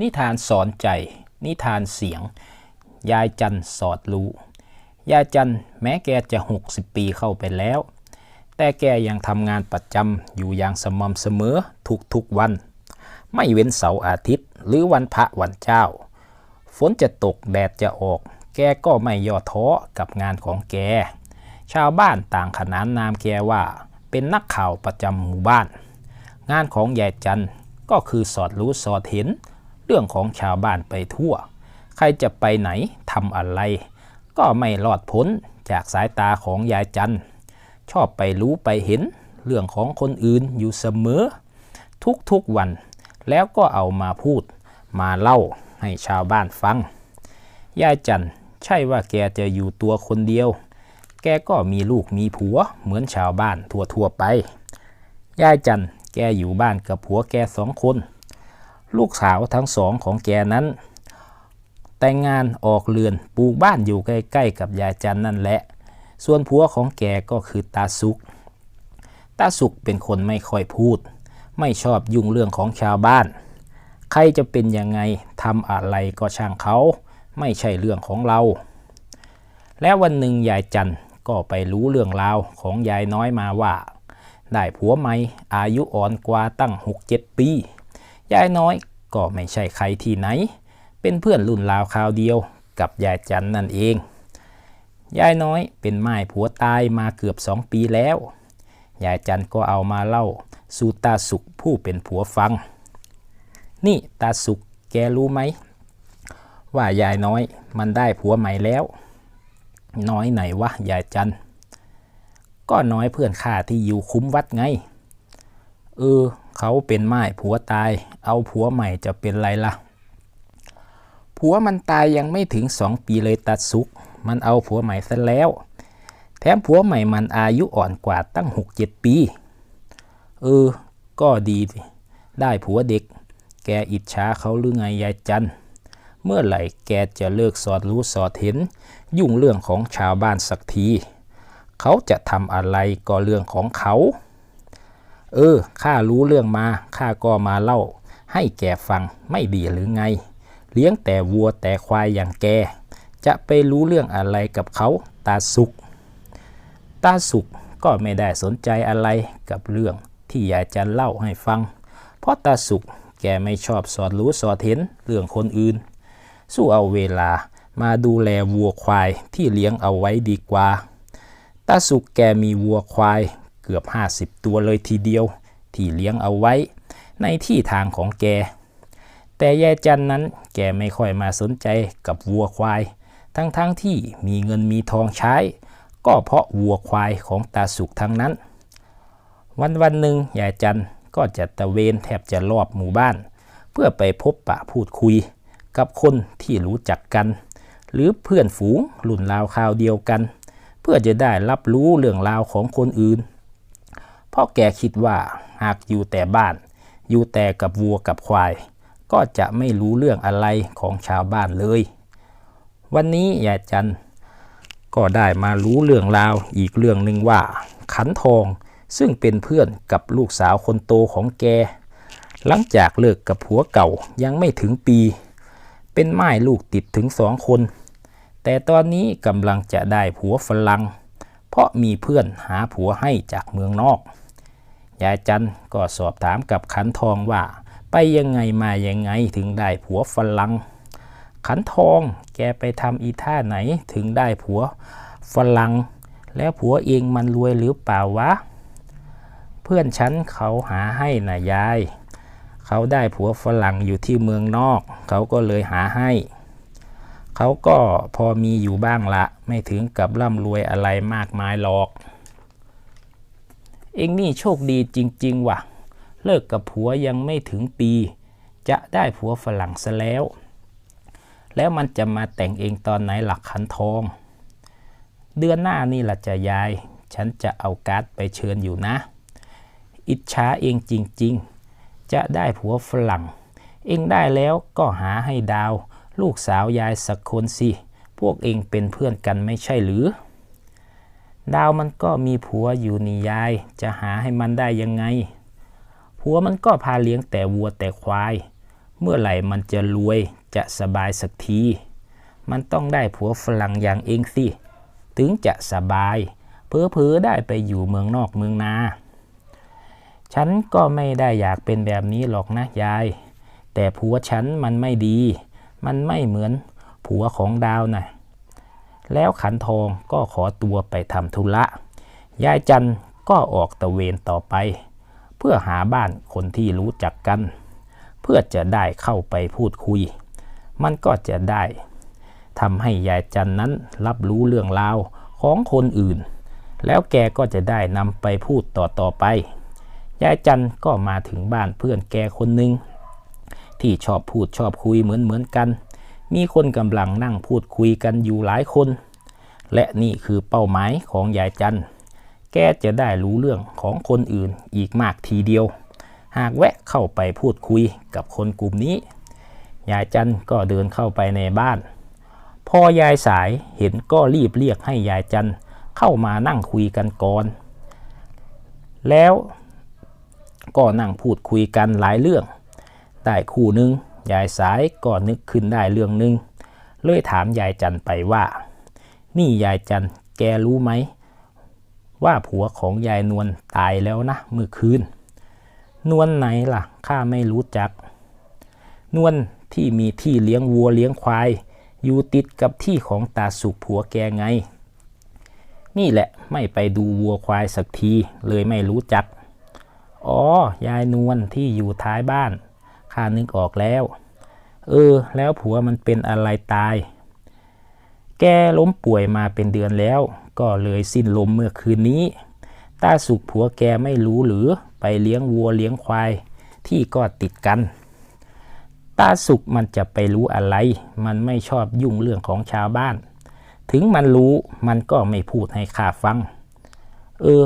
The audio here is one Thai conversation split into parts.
นิทานสอนใจ นิทานเสียง ยายจันสอดรู้ ยายจันแม้แกจะ 60 ปีเข้าไปแล้ว แต่แกยังทำงานประจำอยู่อย่างสม่ำเสมอทุกๆวัน ไม่เว้นเสาร์อาทิตย์ หรือวันพระวันเจ้า ฝนจะตกแดดจะออก แกก็ไม่ย่อท้อกับงานของแก ชาวบ้านต่างขนานนามแกว่า เป็นนักข่าวประจำหมู่บ้าน งานของยายจันก็คือสอดรู้สอดเห็น เรื่องของชาวบ้านไปทั่ว ใครจะไปไหนทำอะไร ก็ไม่รอดพ้นจากสายตาของยายจันชอบไปรู้ไปเห็นเรื่องของคนอื่นอยู่เสมอ ทุกๆวัน แล้วก็เอามาพูด มาเล่าให้ชาวบ้านฟัง ยายจันใช่ว่าแกจะอยู่ตัวคนเดียว แกก็มีลูกมีผัวเหมือนชาวบ้านทั่วๆไป ยายจันแกอยู่บ้านกับผัวแกสองคน ลูกสาวทั้งสองของแกนั้น แต่งงานออกเรือนปลูกบ้านอยู่ใกล้ๆกับยายจันนั่นแหละ ส่วนผัวของแกก็คือตาสุกตาสุกเป็นคนไม่ค่อยพูด ไม่ชอบยุ่งเรื่องของชาวบ้าน ใครจะเป็นยังไงทำอะไรก็ช่างเขา ไม่ใช่เรื่องของเรา แล้ววันหนึ่งยายจันก็ไปรู้เรื่องราวของยายน้อยมาว่า ได้ผัวใหม่อายุอ่อนกว่าตั้ง 6-7 ปี ยายน้อยก็ไม่ใช่ใครที่ไหน เป็นเพื่อนรุ่นราวคราวเดียวกับยายจันนั่นเอง ยายน้อยเป็นไม้ผัวตายมาเกือบสองปีแล้ว ยายจันก็เอามาเล่าสู่ตาสุกผู้เป็นผัวฟัง นี่ตาสุกแกรู้ไหม ว่ายายน้อยมันได้ผัวใหม่แล้ว น้อยไหนวะยายจัน ก็น้อยเพื่อนข้าที่อยู่คุ้มวัดไง เออ เขาเป็นไม้ผัวตาย เอาผัวใหม่จะเป็นไรล่ะ ผัวมันตายยังไม่ถึงสองปีเลยตัดสุก มันเอาผัวใหม่ซะแล้ว แถมผัวใหม่มันอายุอ่อนกว่าตั้งหกเจ็ดปี เออ ก็ดีสิได้ผัวเด็ก แกอิจฉาเขาหรือไงยายจัน เมื่อไหร่แกจะเลิกสอดรู้สอดเห็น ยุ่งเรื่องของชาวบ้านสักที เขาจะทำอะไรก็เรื่องของเขา เออข้ารู้เรื่องมาข้าก็มาเล่า ให้แกฟังไม่ดีหรือไง เลี้ยงแต่วัวแต่ควายอย่างแก จะไปรู้เรื่องอะไรกับเขาตาสุกตาสุกก็ไม่ได้สนใจอะไรกับเรื่องที่ยายจันเล่าให้ฟัง เพราะตาสุกแกไม่ชอบสอดรู้สอดเห็นเรื่องคนอื่น สู้เอาเวลามาดูแลวัวควายที่เลี้ยงเอาไว้ดีกว่าตาสุกแกมีวัวควาย เกือบ 50 ตัวเลยทีเดียว ที่เลี้ยงเอาไว้ ในที่ทางของแก แต่ยายจันนั้นแกไม่ค่อยมาสนใจกับวัวควาย ทั้งๆทที่มีเงินมีทองใช้ ก็เพราะวัวควายของตาสุกทั้งนั้น วันวันหนึ่งยายจันก็จะตะเวนแทบจะรอบหมู่บ้าน เพื่อไปพบปะพูดคุย กับคนที่รู้จักกัน หรือเพื่อนฝูงรุ่นราวคราวเดียวกัน เพื่อจะได้รับรู้เรื่องราวของคนอื่น พราะแกคิดว่าหากอยู่แต่บ้าน อยู่แต่กับวัวกับควาย ก็จะไม่รู้เรื่องอะไรของชาวบ้านเลย วันนี้ยายจันก็ได้มารู้เรื่องราวอีกเรื่องหนึ่งว่า ขันทองซึ่งเป็นเพื่อนกับลูกสาวคนโตของแก หลังจากเลิกกับผัวเก่ายังไม่ถึงปี เป็นไม้ลูกติดถึงสองคน แต่ตอนนี้กำลังจะได้ผัวฝรั่งเพราะมีเพื่อนหาผัวให้จากเมืองนอก ยายจันก็สอบถามกับขันทองว่า ไปยังไงมายังไงถึงได้ผัวฝรั่งขันทองแกไปทำอีท่าไหนถึงได้ผัวฝรั่งแล้วผัวเองมันรวยหรือเปล่าวะ เพื่อนฉันเขาหาให้นะยาย เขาได้ผัวฝรั่งอยู่ที่เมืองนอก เขาก็เลยหาให้ เขาก็พอมีอยู่บ้างละ ไม่ถึงกับร่ำรวยอะไรมากมายหรอก เองนี่โชคดีจริง ๆ ว่ะ เลิกกับผัวยังไม่ถึงปี จะได้ผัวฝรั่งซะแล้ว แล้วมันจะมาแต่งเองตอนไหนหลักขันทอง เดือนหน้านี่ล่ะจะยาย ฉันจะเอาการ์ดไปเชิญอยู่นะ อิจฉาเองจริง ๆ จะได้ผัวฝรั่ง เองได้แล้วก็หาให้ดาว ลูกสาวยายสักคนสิ พวกเองเป็นเพื่อนกันไม่ใช่หรือ ดาวมันก็มีผัวอยู่นี่ยาย จะหาให้มันได้ยังไง ผัวมันก็พาเลี้ยงแต่วัวแต่ควาย เมื่อไหร่มันจะรวยจะสบายสักที มันต้องได้ผัวฝรั่งอย่างเองสิ ถึงจะสบายเพอเพอๆได้ไปอยู่เมืองนอกเมืองนา ฉันก็ไม่ได้อยากเป็นแบบนี้หรอกนะยาย แต่ผัวฉันมันไม่ดี มันไม่เหมือนผัวของดาวนะ่ะ แล้วขันทองก็ขอตัวไปทำธุระ ยายจันก็ออกตะเวนต่อไป เพื่อหาบ้านคนที่รู้จักกัน เพื่อจะได้เข้าไปพูดคุย มันก็จะได้ทำให้ยายจันนั้นรับรู้เรื่องราวของคนอื่น แล้วแกก็จะได้นำไปพูดต่อต่อไป ยายจันก็มาถึงบ้านเพื่อนแกคนหนึ่งที่ชอบพูดชอบคุยเหมือนเหมือนกัน มีคนกำลังนั่งพูดคุยกันอยู่หลายคน และนี่คือเป้าหมายของยายจัน แกจะได้รู้เรื่องของคนอื่นอีกมากทีเดียว หากแวะเข้าไปพูดคุยกับคนกลุ่มนี้ ยายจันก็เดินเข้าไปในบ้าน พอยายสายเห็นก็รีบเรียกให้ยายจันเข้ามานั่งคุยกันก่อน แล้วก็นั่งพูดคุยกันหลายเรื่อง ได้คู่หนึ่ง ยายสายก็นึกขึ้นได้เรื่องหนึ่งเลยถามยายจันไปว่า นี่ยายจันแกรู้ไหม ว่าผัวของยายนวลตายแล้วนะเมื่อคืน นวลไหนล่ะข้าไม่รู้จัก นวลที่มีที่เลี้ยงวัวเลี้ยงควาย อยู่ติดกับที่ของตาสุกผัวแกไง นี่แหละไม่ไปดูวัวควายสักทีเลยไม่รู้จัก อ๋อ ยายนวลที่อยู่ท้ายบ้าน ข้านึกออกแล้ว เออ แล้วผัวมันเป็นอะไรตาย แกล้มป่วยมาเป็นเดือนแล้ว ก็เลยสิ้นลมเมื่อคืนนี้ตาสุกผัวแกไม่รู้หรือไปเลี้ยงวัวเลี้ยงควาย ที่ก็ติดกันตาสุกมันจะไปรู้อะไร มันไม่ชอบยุ่งเรื่องของชาวบ้าน ถึงมันรู้มันก็ไม่พูดให้ข้าฟัง เออ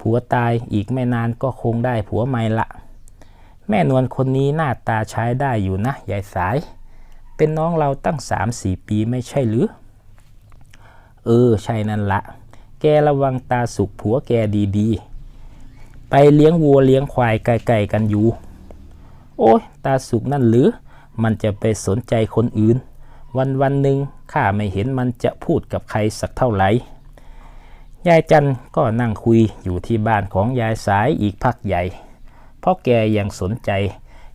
ผัวตายอีกไม่นานก็คงได้ผัวใหม่ละ แม่นวลคนนี้หน้าตาใช้ได้อยู่นะยายสาย เป็นน้องเราตั้งสามสี่ปีไม่ใช่หรือ เออ ใช่นั่นละ แกระวังตาสุกผัวแกดีๆ ไปเลี้ยงวัวเลี้ยงควายไกลๆกันอยู่ โอ้ยตาสุกนั่นหรือ มันจะไปสนใจคนอื่น วันวันหนึ่งข้าไม่เห็นมันจะพูดกับใครสักเท่าไหร่ยายจันก็นั่งคุยอยู่ที่บ้านของยายสายอีกพักใหญ่ เพราะแกยังสนใจ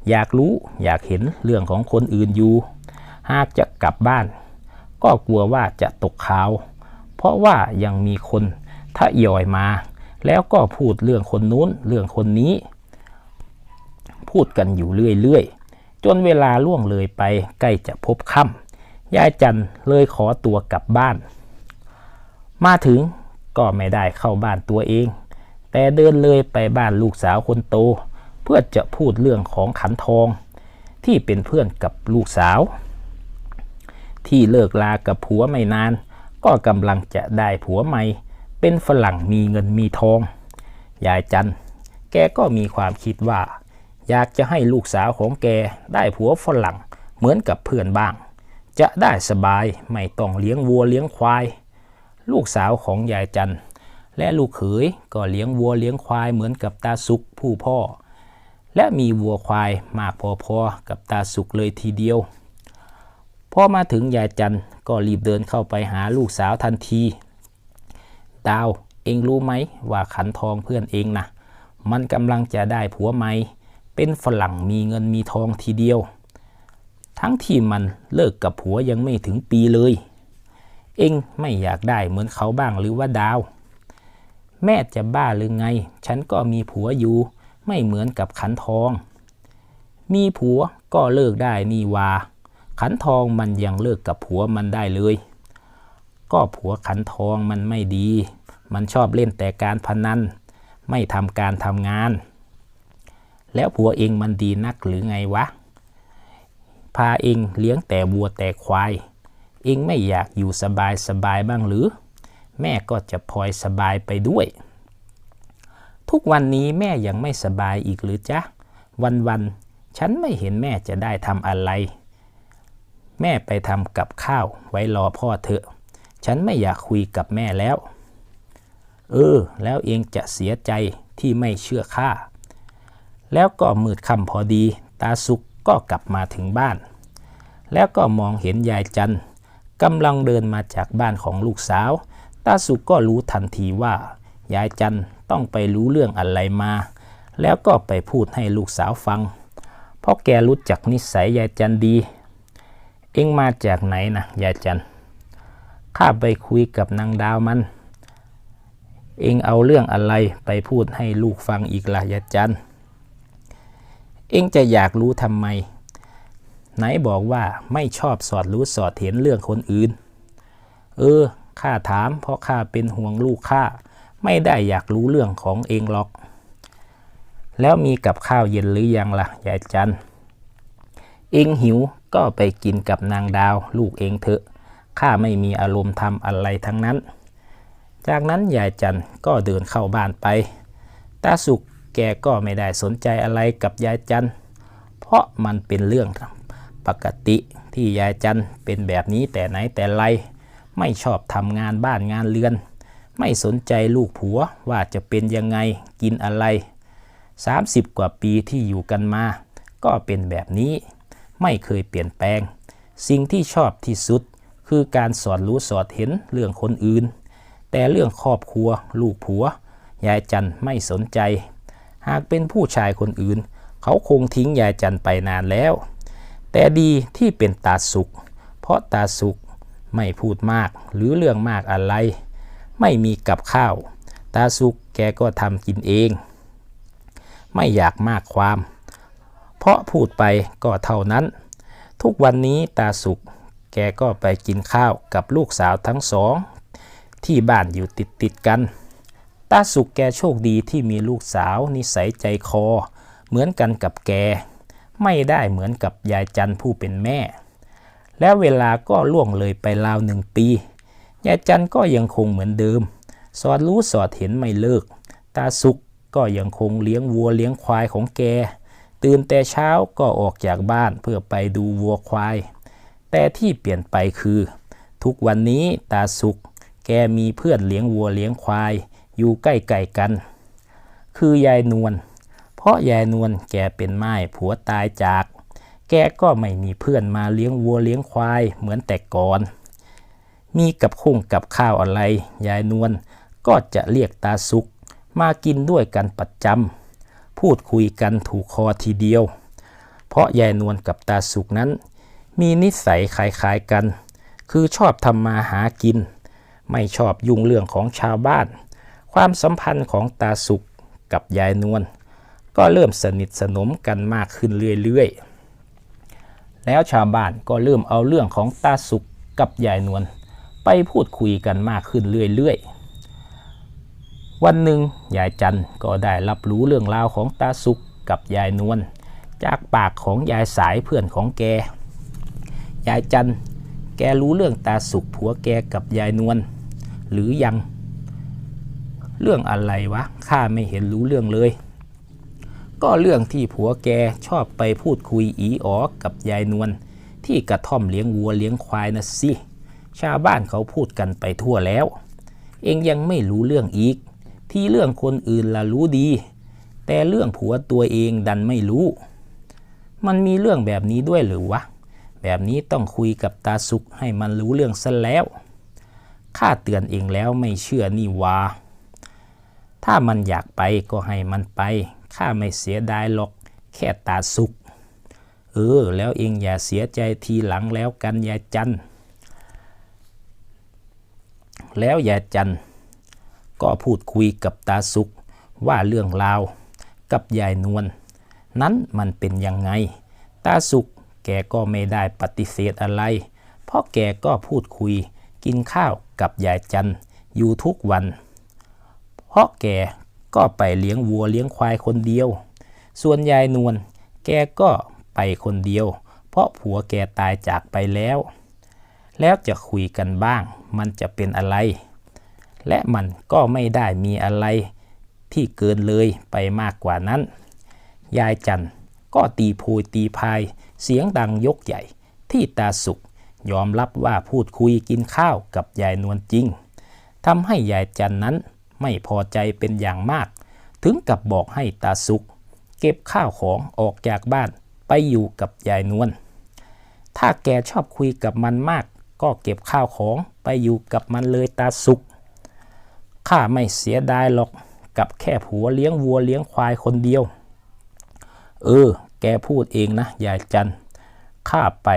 อยากรู้อยากเห็นเรื่องของคนอื่นอยู่ หากจะกลับบ้าน ก็กลัวว่าจะตกข่าว เพราะว่ายังมีคนทะยอยมา แล้วก็พูดเรื่องคนนู้นเรื่องคนนี้ พูดกันอยู่เรื่อยๆ จนเวลาล่วงเลยไปใกล้จะพบค่ำยายจันเลยขอตัวกลับบ้าน มาถึงก็ไม่ได้เข้าบ้านตัวเอง แต่เดินเลยไปบ้านลูกสาวคนโต พื่อจะพูดเรื่องของขันทองที่เป็นเพื่อนกับลูกสาว ที่เลิกลากับผัวไม่นาน ก็กำลังจะได้ผัวใหม่ เป็นฝรั่งมีเงินมีทอง ยายจันแกก็มีความคิดว่า อยากจะให้ลูกสาวของแกได้ผัวฝรั่งเหมือนกับเพื่อนบ้าง จะได้สบายไม่ต้องเลี้ยงวัวเลี้ยงควาย ลูกสาวของยายจันและลูกเขยก็เลี้ยงวัวเลี้ยงควายเหมือนกับตาสุกผู้พ่อ และมีวัวควายมากพอๆ กับตาสุกเลยทีเดียว พอมาถึงยายจันก็รีบเดินเข้าไปหาลูกสาวทันที ดาวเองรู้ไหมว่าขันทองเพื่อนเองนะมันกำลังจะได้ผัวใหม่เป็นฝรั่งมีเงินมีทองทีเดียว ทั้งที่มันเลิกกับผัวยังไม่ถึงปีเลย เองไม่อยากได้เหมือนเขาบ้างหรือว่าดาว แม่จะบ้าหรือไง ฉันก็มีผัวอยู่ ไม่เหมือนกับขันทอง มีผัวก็เลิกได้นี่วา ขันทองมันยังเลิกกับผัวมันได้เลย ก็ผัวขันทองมันไม่ดี มันชอบเล่นแต่การพนัน ไม่ทำการทำงาน แล้วผัวเองมันดีนักหรือไงวะ พาเองเลี้ยงแต่วัวแต่ควาย เองไม่อยากอยู่สบายสบายบ้างหรือ แม่ก็จะพลอยสบายไปด้วย ทุกวันนี้แม่ยังไม่สบายอีกหรือจ๊ะ วันๆฉันไม่เห็นแม่จะได้ทำอะไร แม่ไปทำกับข้าวไว้รอพ่อเถอะ ฉันไม่อยากคุยกับแม่แล้ว เออ แล้วเองจะเสียใจที่ไม่เชื่อข้า แล้วก็มืดค่ำพอดี ตาสุกก็กลับมาถึงบ้าน แล้วก็มองเห็นยายจันกำลังเดินมาจากบ้านของลูกสาว ตาสุกก็รู้ทันทีว่า ยายจัน ต้องไปรู้เรื่องอะไรมา แล้วก็ไปพูดให้ลูกสาวฟัง เพราะแกรู้จักนิสัยยายจันดี เอ็งมาจากไหนนะยายจันข้าไปคุยกับนางดาวมัน เอ็งเอาเรื่องอะไรไปพูดให้ลูกฟังอีกล่ะยายจันเอ็งจะอยากรู้ทำไม ไหนบอกว่าไม่ชอบสอดรู้สอดเห็นเรื่องคนอื่น เออข้าถามเพราะข้าเป็นห่วงลูกข้า ไม่ได้อยากรู้เรื่องของเองหรอก แล้วมีกับข้าวเย็นหรือยังล่ะยายจันเองหิวก็ไปกินกับนางดาวลูกเองเถอะ ข้าไม่มีอารมณ์ทำอะไรทั้งนั้น จากนั้นยายจันก็เดินเข้าบ้านไป ตาสุกแกก็ไม่ได้สนใจอะไรกับยายจันเพราะมันเป็นเรื่องปกติที่ยายจันเป็นแบบนี้แต่ไหนแต่ไร ไม่ชอบทำงานบ้านงานเรือน ไม่สนใจลูกผัวว่าจะเป็นยังไงกินอะไร 30 กว่าปีที่อยู่กันมา ก็เป็นแบบนี้ ไม่เคยเปลี่ยนแปลง สิ่งที่ชอบที่สุดคือการสอดรู้สอดเห็นเรื่องคนอื่น แต่เรื่องครอบครัว ลูกผัว ยายจันไม่สนใจ หากเป็นผู้ชายคนอื่น เขาคงทิ้งยายจันไปนานแล้ว แต่ดีที่เป็นตาสุกเพราะตาสุกไม่พูดมากหรือเรื่องมากอะไร ไม่มีกับข้าว ตาสุกแกก็ทำกินเอง ไม่อยากมากความ เพราะพูดไปก็เท่านั้น ทุกวันนี้ตาสุกแกก็ไปกินข้าวกับลูกสาวทั้งสอง ที่บ้านอยู่ติดติดกัน ตาสุกแกโชคดีที่มีลูกสาวนิสัยใจคอ เหมือนกันกับแก ไม่ได้เหมือนกับยายจันผู้เป็นแม่ แล้วเวลาก็ล่วงเลยไปราวหนึ่งปี ยายจันก็ยังคงเหมือนเดิม สอดรู้สอดเห็นไม่เลิก ตาสุกก็ยังคงเลี้ยงวัวเลี้ยงควายของแก ตื่นแต่เช้าก็ออกจากบ้านเพื่อไปดูวัวควาย แต่ที่เปลี่ยนไปคือ ทุกวันนี้ตาสุกแกมีเพื่อนเลี้ยงวัวเลี้ยงควาย อยู่ใกล้ๆกัน คือยายนวล เพราะยายนวลแกเป็นไม้ผัวตายจาก แกก็ไม่มีเพื่อนมาเลี้ยงวัวเลี้ยงควายเหมือนแต่ก่อน มีกับคุ้งกับข้าวอะไร ยายนวลก็จะเรียกตาสุกมากินด้วยกันประจำพูดคุยกันถูกคอทีเดียว เพราะยายนวลกับตาสุกนั้น มีนิสัยคล้ายๆกัน คือชอบทำมาหากิน ไม่ชอบยุ่งเรื่องของชาวบ้าน ความสัมพันธ์ของตาสุกกับยายนวลก็เริ่มสนิทสนมกันมากขึ้นเรื่อยๆ แล้วชาวบ้านก็เริ่มเอาเรื่องของตาสุกกับยายนวล ไปพูดคุยกันมากขึ้นเรื่อยๆ วันหนึ่งยายจันก็ได้รับรู้เรื่องราวของตาสุกกับยายนวลจากปากของยายสายเพื่อนของแก ยายจันแกรู้เรื่องตาสุกผัวแกกับยายนวลหรือยัง เรื่องอะไรวะข้าไม่เห็นรู้เรื่องเลย ก็เรื่องที่ผัวแกชอบไปพูดคุยอีอ๋อกับยายนวลที่กระท่อมเลี้ยงวัวเลี้ยงควายนะสิ ชาวบ้านเขาพูดกันไปทั่วแล้ว เองยังไม่รู้เรื่องอีก ที่เรื่องคนอื่นละรู้ดี แต่เรื่องผัวตัวเองดันไม่รู้ มันมีเรื่องแบบนี้ด้วยหรือวะ แบบนี้ต้องคุยกับตาสุกให้มันรู้เรื่องซะแล้วข้าเตือนเองแล้วไม่เชื่อนี่วาถ้ามันอยากไปก็ให้มันไป ข้าไม่เสียดายหรอก แค่ตาสุก เออ แล้วเองอย่าเสียใจทีหลังแล้วกันยายจัน แล้วยายจันก็พูดคุยกับตาสุกว่าเรื่องราวกับยายนวลนั้นมันเป็นยังไง ตาสุกแกก็ไม่ได้ปฏิเสธอะไร เพราะแกก็พูดคุยกินข้าวกับยายจันอยู่ทุกวัน เพราะแกก็ไปเลี้ยงวัวเลี้ยงควายคนเดียว ส่วนยายนวลแกก็ไปคนเดียว เพราะผัวแกตายจากไปแล้ว แล้วจะคุยกันบ้าง มันจะเป็นอะไร และมันก็ไม่ได้มีอะไรที่เกินเลยไปมากกว่านั้น ยายจันก็ตีโพยตีพาย เสียงดังยกใหญ่ ที่ตาสุกยอมรับว่าพูดคุยกินข้าวกับยายนวลจริงทำให้ยายจันนั้นไม่พอใจเป็นอย่างมาก ถึงกับบอกให้ตาสุกเก็บข้าวของออกจากบ้านไปอยู่กับยายนวลถ้าแกชอบคุยกับมันมาก ก็เก็บข้าวของไปอยู่กับมันเลยตาสุกข้าไม่เสียดายหรอกกับแค่ผัวเลี้ยงวัวเลี้ยงควายคนเดียว เออ แกพูดเองนะยายจันข้าไป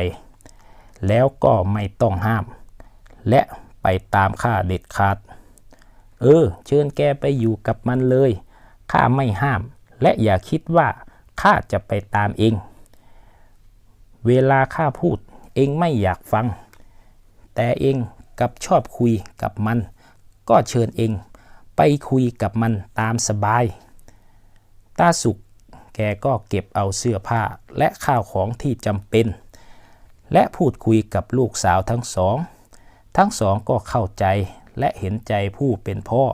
แล้วก็ไม่ต้องห้าม และไปตามข้าเด็ดขาด เออ เชิญแกไปอยู่กับมันเลยข้าไม่ห้าม และอย่าคิดว่าข้าจะไปตามเอง เวลาข้าพูดเองไม่อยากฟัง แต่เองกับชอบคุยกับมัน ก็เชิญเอง ไปคุยกับมันตามสบาย ตาสุกแกก็เก็บเอาเสื้อผ้าและข้าวของที่จำเป็น และพูดคุยกับลูกสาวทั้งสอง ทั้งสองก็เข้าใจและเห็นใจผู้เป็นพ่อ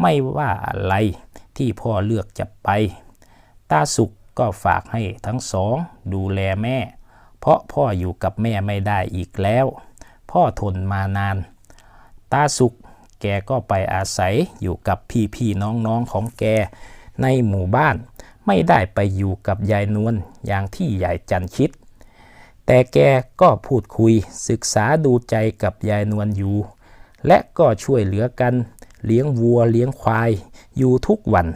ไม่ว่าอะไรที่พ่อเลือกจะไป ตาสุกก็ฝากให้ทั้งสองดูแลแม่ เพราะพ่ออยู่กับแม่ไม่ได้อีกแล้ว พ่อทนมานาน ตาสุกแกก็ไปอาศัยอยู่กับพี่ๆน้องๆของแกในหมู่บ้าน ไม่ได้ไปอยู่กับยายนวลอย่างที่ยายจันคิด แต่แกก็พูดคุยศึกษาดูใจกับยายนวลอยู่ และก็ช่วยเหลือกันเลี้ยงวัวเลี้ยงควายอยู่ทุกวัน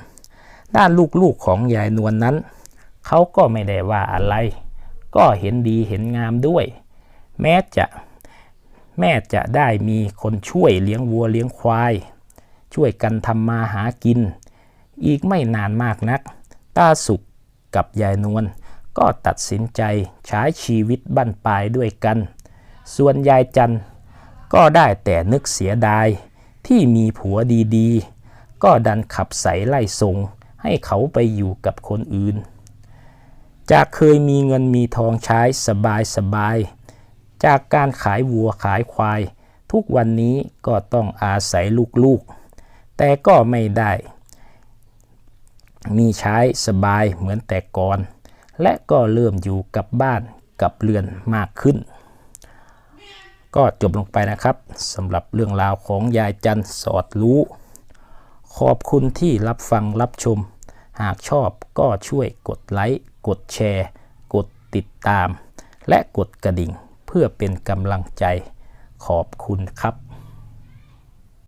ด้านลูกๆของยายนวลนนั้น เขาก็ไม่ได้ว่าอะไร ก็เห็นดีเห็นงามด้วย แม้จะ แม่จะได้มีคนช่วยเลี้ยงวัวเลี้ยงควาย ช่วยกันทำมาหากิน อีกไม่นานมากนัก ตาสุกกับยายนวลก็ตัดสินใจใช้ชีวิตบั้นปลายด้วยกัน ส่วนยายจันก็ได้แต่นึกเสียดาย ที่มีผัวดีๆ ก็ดันขับใสไล่ส่งให้เขาไปอยู่กับคนอื่น จากเคยมีเงินมีทองใช้สบายสบาย จากการขายวัวขายควาย ทุกวันนี้ก็ต้องอาศัยลูกๆ แต่ก็ไม่ได้ มีใช้สบายเหมือนแต่ก่อน และก็เริ่มอยู่กับบ้านกับเรือนมากขึ้น ก็จบลงไปนะครับสำหรับเรื่องราวของยายจันสอดรู้ ขอบคุณที่รับฟังรับชม หากชอบก็ช่วยกดไลค์ กดแชร์ กดติดตาม และกดกระดิ่ง เพื่อเป็นกำลังใจขอบคุณครับ